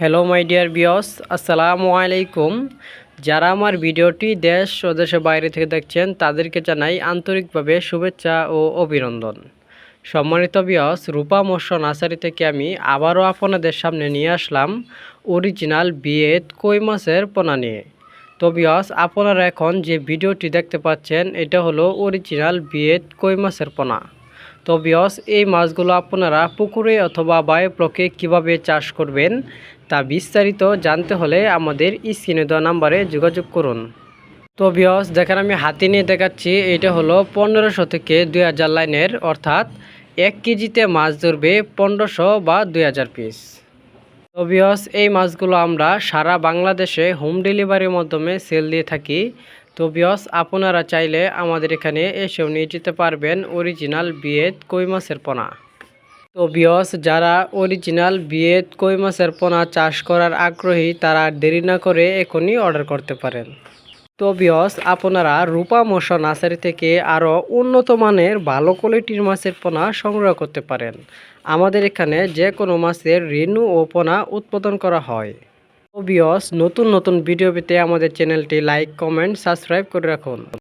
Hello my dear বিয়স আসসালামু আলাইকুম যারা আমার ভিডিওটি দেশ ও দেশের বাইরে থেকে দেখছেন, তাদেরকে জানাই আন্তরিকভাবে শুভেচ্ছা ও অভিনন্দন। সম্মানিত বিয়স রূপা মৎস্য নার্সারি থেকে আমি আবারও আপনাদের সামনে নিয়ে আসলাম অরিজিনাল বিয়েত কই মাছের পোনা নিয়ে। তো বিয়স আপনারা এখন যে ভিডিওটি দেখতে পাচ্ছেন, এটা হলো অরিজিনাল বিয়েত কই মাছের পোনা। তো বিয়স, এই মাছগুলো আপনারা পুকুরে অথবা বায়োপ্লকে কীভাবে চাষ করবেন তা বিস্তারিত জানতে হলে আমাদের স্ক্রিনে দেওয়া নাম্বারে যোগাযোগ করুন। তো বিয়স, দেখেন আমি হাতি নিয়ে দেখাচ্ছি, এটা হলো পনেরোশো থেকে দুই হাজার লাইনের, অর্থাৎ এক কেজিতে মাছ ধরবে পনেরোশো বা দুই হাজার পিস। তো বিয়স, এই মাছগুলো আমরা সারা বাংলাদেশে হোম ডেলিভারির মাধ্যমে সেল দিয়ে থাকি। তো বিয়স আপনারা চাইলে আমাদের এখানে এসেও নিয়ে যেতে পারবেন অরিজিনাল বিয়েত কই মাছের পোনা। তো বিয়স যারা অরিজিনাল বিয়েত কই মাছের পোনা চাষ করার আগ্রহী, তারা দেরি না করে এখনই অর্ডার করতে পারেন। তো বিয়স আপনারা রূপা মশা নার্সারি থেকে আরও উন্নত মানের ভালো কোয়ালিটির মাছের পোনা সংগ্রহ করতে পারেন। আমাদের এখানে যে কোনো মাছের রেণু ও পোনা উৎপাদন করা হয়। তো বিয়স নতুন নতুন ভিডিও পেতে আমাদের চ্যানেলটি লাইক কমেন্ট সাবস্ক্রাইব করে রাখুন।